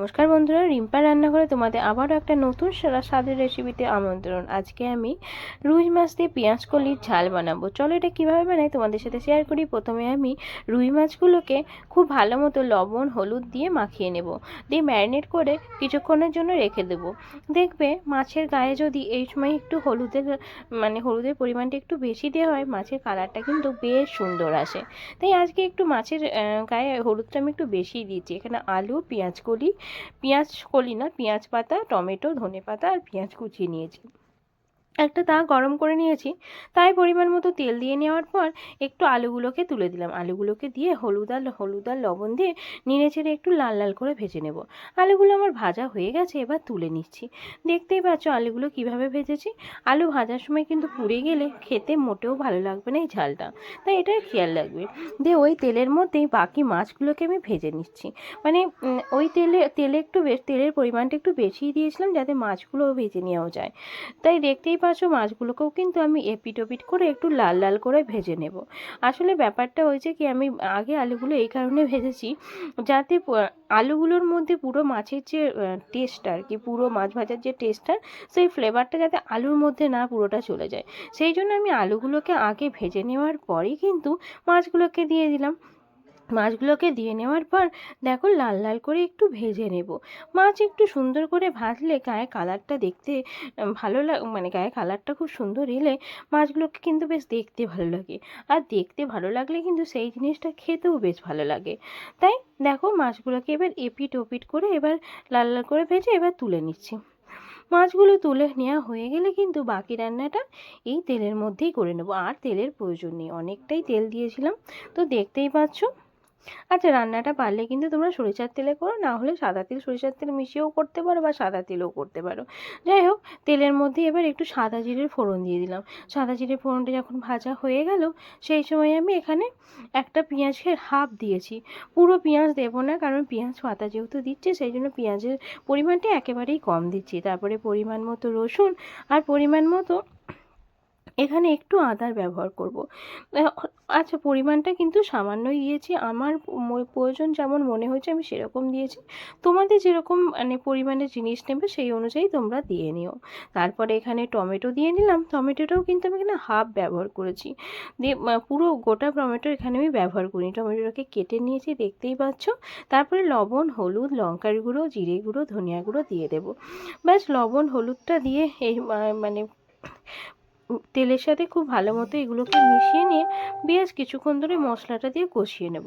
নমস্কার বন্ধুরা, রিম্পা রান্নাঘরে তোমাদের আবারও একটা নতুন স্বা- স্বাদের রেসিপিতে আমন্ত্রণ। আজকে আমি রুই মাছ দিয়ে পেঁয়াজ কলির ঝাল বানাবো। চলো এটা কীভাবে বানাই তোমাদের সাথে শেয়ার করি। প্রথমে আমি রুই মাছগুলোকে খুব ভালো মতো লবণ, হলুদ দিয়ে মাখিয়ে নেব। দিয়ে ম্যারিনেট করে কিছুক্ষণের জন্য রেখে দেবো। দেখবে মাছের গায়ে যদি এই সময় একটু হলুদের মানে হলুদের পরিমাণটা একটু বেশি দেওয়া হয়, মাছের কালারটা কিন্তু বেশ সুন্দর আসে। তাই আজকে একটু মাছের গায়ে হলুদটা আমি একটু বেশি দিয়েছি। এখানে আলু, পেঁয়াজ কলি পেঁয়াজ কলি না পেঁয়াজ পাতা টমেটো ধনে পাতা আর পেঁয়াজ কুচিয়ে নিয়েছি। একটা তা গরম করে নিয়েছি, তাই পরিমাণ মতো তেল দিয়ে নেওয়ার পর একটু আলুগুলোকে তুলে দিলাম। আলুগুলোকে দিয়ে হলুদ আর হলুদ আর লবণ দিয়ে নেড়ে চেড়ে একটু লাল লাল করে ভেজে নেব। আলুগুলো আমার ভাজা হয়ে গেছে, এবার তুলে নিচ্ছি। দেখতেই পাচ্ছ আলুগুলো কীভাবে ভেজেছি? আলু ভাজার সময় কিন্তু পুড়ে গেলে খেতে মোটেও ভালো লাগবে না এই ঝালটা, তাই এটার খেয়াল রাখবে। দিয়ে ওই তেলের মধ্যেই বাকি মাছগুলোকে আমি ভেজে নিচ্ছি। মানে ওই তেলে তেলে একটু তেলের পরিমাণটা একটু বেশিই দিয়েছিলাম যাতে মাছগুলো ভেজে নেওয়া যায়। তাই দেখতেই পাচ্ছ মাছগুলোকেও কিন্তু আমি এপিট ওপিট করে একটু লাল লাল করে ভেজে নেব। আসলে ব্যাপারটা হয়েছে কি, আমি আগে আলুগুলো এই কারণে ভেজেছি যাতে আলুগুলোর মধ্যে পুরো মাছের যে টেস্ট আর কি, পুরো মাছ ভাজার যে টেস্টটা সেই ফ্লেভারটা যাতে আলুর মধ্যে না পুরোটা চলে যায়। সেই জন্য আমি আলুগুলোকে আগে ভেজে নেওয়ার পরেই কিন্তু মাছগুলোকে দিয়ে দিলাম। মাছগুলোকে দিয়ে নেওয়ার পর দেখো লাল লাল করে একটু ভেজে নেব। মাছ একটু সুন্দর করে ভাজলে গায়ে কালারটা দেখতে ভালো লাগ মানে গায়ে কালারটা খুব সুন্দর এলে মাছগুলোকে কিন্তু বেশ দেখতে ভালো লাগে। আর দেখতে ভালো লাগলে কিন্তু সেই জিনিসটা খেতেও বেশ ভালো লাগে। তাই দেখো মাছগুলোকে এবার এপিট ওপিট করে এবার লাল লাল করে ভেজে এবার তুলে নিচ্ছি। মাছগুলো তুলে নেওয়া হয়ে গেলে কিন্তু বাকি রান্নাটা এই তেলের মধ্যেই করে নেব। আর তেলের প্রয়োজন নেই। অনেকটাই তেল দিয়েছিলাম। তো দেখতেই পাচ্ছ আচ্ছা রান্নাটা পারলে কিন্তু তোমরা সরিষার তেলে করো, না হলে সাদা তেল সরিষার তেল মিশিয়েও করতে পারো বা সাদা তেলেও করতে পারো। যাই হোক, তেলের মধ্যে এবার একটু সাদা জিরের ফোড়ন দিয়ে দিলাম। সাদা জিরের ফোড়নটা যখন ভাজা হয়ে গেল, সেই সময় আমি এখানে একটা পেঁয়াজের হাফ দিয়েছি। পুরো পেঁয়াজ দেবো না, কারণ পেঁয়াজ পাতা যেহেতু দিচ্ছে, সেই জন্য পেঁয়াজের পরিমাণটা একেবারেই কম দিচ্ছি। তারপরে পরিমাণ মতো রসুন আর পরিমাণ মতো এখানে একটু আদার ব্যবহার করব। আচ্ছা পরিমাণটা কিন্তু সামান্যই দিয়েছি। আমার প্রয়োজন যেমন মনে হয়েছে আমি সেরকম দিয়েছি। তোমাদের যেরকম মানে পরিমাণে জিনিস নেবে সেই অনুযায়ী তোমরা দিয়ে নিও। তারপরে এখানে টমেটো দিয়ে নিলাম। টমেটোটাও কিন্তু আমি এখানে হাফ ব্যবহার করেছি। দিয়ে পুরো গোটা টমেটো এখানে আমি ব্যবহার করিনি। টমেটোটাকে কেটে নিয়েছি, দেখতেই পাচ্ছ। তারপরে লবণ, হলুদ, লঙ্কার গুঁড়ো, জিরে গুঁড়ো, ধনিয়া গুঁড়ো দিয়ে দেবো। ব্যাস, লবণ, হলুদটা দিয়ে এই মানে তেলের সাথে খুব ভালো মতো এগুলোকে মিশিয়ে নিয়ে বেশ কিছুক্ষণ ধরে মশলাটা দিয়ে কষিয়ে নেব।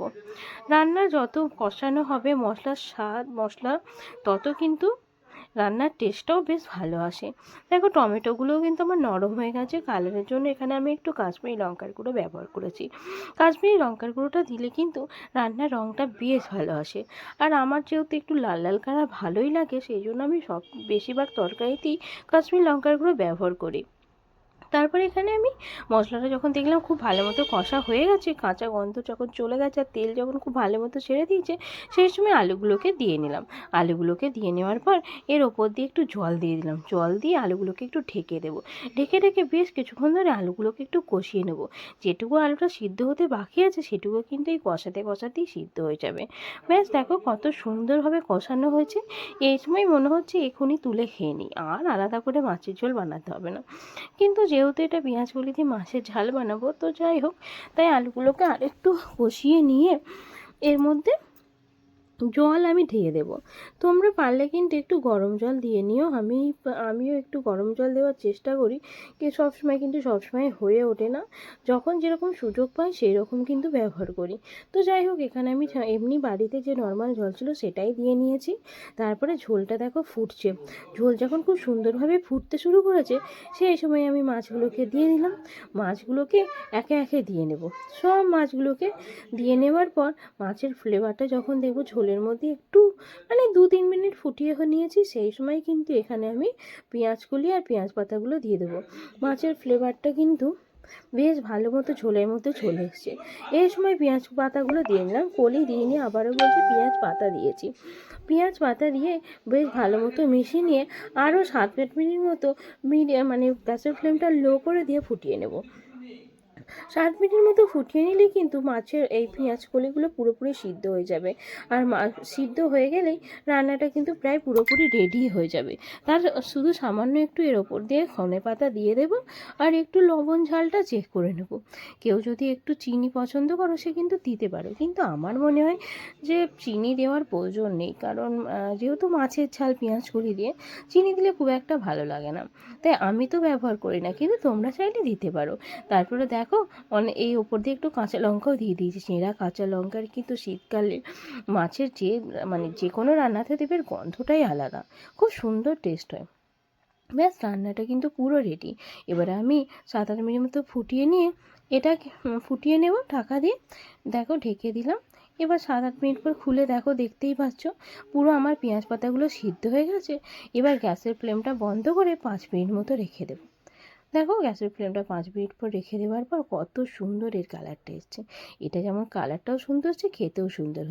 রান্না যত কষানো হবে, মশলার স্বাদ, মশলা, তত কিন্তু রান্নার টেস্টটাও বেশ ভালো আসে। দেখো, টমেটোগুলোও কিন্তু আমার নরম হয়ে গেছে। কালারের জন্য এখানে আমি একটু কাশ্মীরি লঙ্কার গুঁড়ো ব্যবহার করেছি। কাশ্মীরি লঙ্কার গুঁড়োটা দিলে কিন্তু রান্নার রঙটা বেশ ভালো আসে। আর আমার যেহেতু একটু লাল লাল কালার ভালোই লাগে, সেই জন্য আমি সব, বেশিরভাগ তরকারিতেই কাশ্মীরি লঙ্কার গুঁড়ো ব্যবহার করি। তারপরে এখানে আমি মশলাটা যখন দেখলাম খুব ভালো মতো কষা হয়ে গেছে, কাঁচা গন্ধ যখন চলে গেছে আর তেল যখন খুব ভালো মতো ছেড়ে দিয়েছে, সেই সময় আলুগুলোকে দিয়ে নিলাম। আলুগুলোকে দিয়ে নেওয়ার পর এর ওপর দিয়ে একটু জল দিয়ে দিলাম। জল দিয়ে আলুগুলোকে একটু ঢেকে দেবো। ঢেকে ঢেকে বেশ কিছুক্ষণ ধরে আলুগুলোকে একটু কষিয়ে নেব। যেটুকু আলুটা সিদ্ধ হতে বাকি আছে, সেটুকু কিন্তু এই কষাতে কষাতেই সিদ্ধ হয়ে যাবে। ব্যাস, দেখো কত সুন্দরভাবে কষানো হয়েছে। এই সময় মনে হচ্ছে এখনই তুলে খেয়ে নিই। আর আলাদা করে মাছের ঝোল বানাতে হবে না। কিন্তু যেহেতু এটা পেঁয়াজ দিয়ে মাছের ঝাল বানাবো। তো যাই হোক, তাই আলুগুলোকে আরেকটু কষিয়ে নিয়ে এর মধ্যে জল আমি ঢেলে দেবো। তোমরা পারলে কিন্তু একটু গরম জল দিয়ে নিও। আমি, আমিও একটু গরম জল দেওয়ার চেষ্টা করি কি সবসময় কিন্তু সবসময় হয়ে ওঠে না। যখন যেরকম সুযোগ পাই সেই রকম কিন্তু ব্যবহার করি। তো যাই হোক, এখানে আমি এমনি বাড়িতে যে নর্মাল জল ছিল সেটাই দিয়ে নিয়েছি। তারপরে ঝোলটা দেখো ফুটছে। ঝোল যখন খুব সুন্দরভাবে ফুটতে শুরু করেছে, সেই সময় আমি মাছগুলোকে দিয়ে দিলাম। মাছগুলোকে একে একে দিয়ে নেব। সব মাছগুলোকে দিয়ে নেওয়ার পর মাছের ফ্লেভারটা যখন দেখব ঝোলের মধ্যে একটু মানে দু তিন মিনিট ফুটিয়ে নিয়েছি, সেই সময় কিন্তু এখানে আমি পেঁয়াজগুলি আর পেঁয়াজ পাতাগুলো দিয়ে দেবো। মাছের ফ্লেভারটা কিন্তু বেশ ভালো মতো ঝোলের মধ্যে চলে এসছে। এই সময় পেঁয়াজ পাতাগুলো দিয়ে নিলাম, কলি দিয়ে নিয়ে আবারও বলছি পেঁয়াজ পাতা দিয়েছি। পেঁয়াজ পাতা দিয়ে বেশ ভালো মতো মিশিয়ে নিয়ে আরও সাত আট মিনিট মতো মিডিয়াম মানে গ্যাসের ফ্লেমটা লো করে দিয়ে ফুটিয়ে নেব। সাত মিনিটের মতো ফুটিয়ে নিলে কিন্তু মাছের এই পেঁয়াজ কলিগুলো পুরোপুরি সিদ্ধ হয়ে যাবে। আর সিদ্ধ হয়ে গেলেই রান্নাটা কিন্তু প্রায় পুরোপুরি রেডি হয়ে যাবে। তার শুধু সামান্য একটু এর ওপর দিয়ে ধনে পাতা দিয়ে দেব আর একটু লবণ ঝালটা চেক করে নেব। কেউ যদি একটু চিনি পছন্দ করো, সে কিন্তু দিতে পারো। কিন্তু আমার মনে হয় যে চিনি দেওয়ার প্রয়োজন নেই। কারণ যেহেতু মাছের ঝাল পেঁয়াজ কলি দিয়ে চিনি দিলে খুব একটা ভালো লাগে না। তাই আমি তো ব্যবহার করি না, কিন্তু তোমরা চাইলে দিতে পারো। তারপরে দেখো অনেক এই ওপর দিয়ে একটু কাঁচা লঙ্কাও দিয়ে দিয়েছি। চেরা কাঁচা লঙ্কার কিন্তু শীতকালে মাছের যে মানে যে কোনো রান্নাতে দেবে এর গন্ধটাই আলাদা। খুব সুন্দর টেস্ট হয়। ব্যাস, রান্নাটা কিন্তু পুরো রেডি এবারে আমি সাত আট মিনিট মতো ফুটিয়ে নিয়ে এটা ফুটিয়ে নেব, ঢাকা দিয়ে। দেখো, ঢেকে দিলাম। এবার সাত আট মিনিট পর খুলে দেখো, দেখতেই পাচ্ছ, পুরো আমার পেঁয়াজ পাতাগুলো সিদ্ধ হয়ে গেছে। এবার গ্যাসের ফ্লেমটা বন্ধ করে পাঁচ মিনিট মতো রেখে দেবো। দেখো গ্যাসের ফ্লেমটা পাঁচ মিনিট পর রেখে দেওয়ার পর কত সুন্দর এর কালারটা এসছে। এটা যেমন কালারটাও সুন্দর হচ্ছে, খেতেও সুন্দর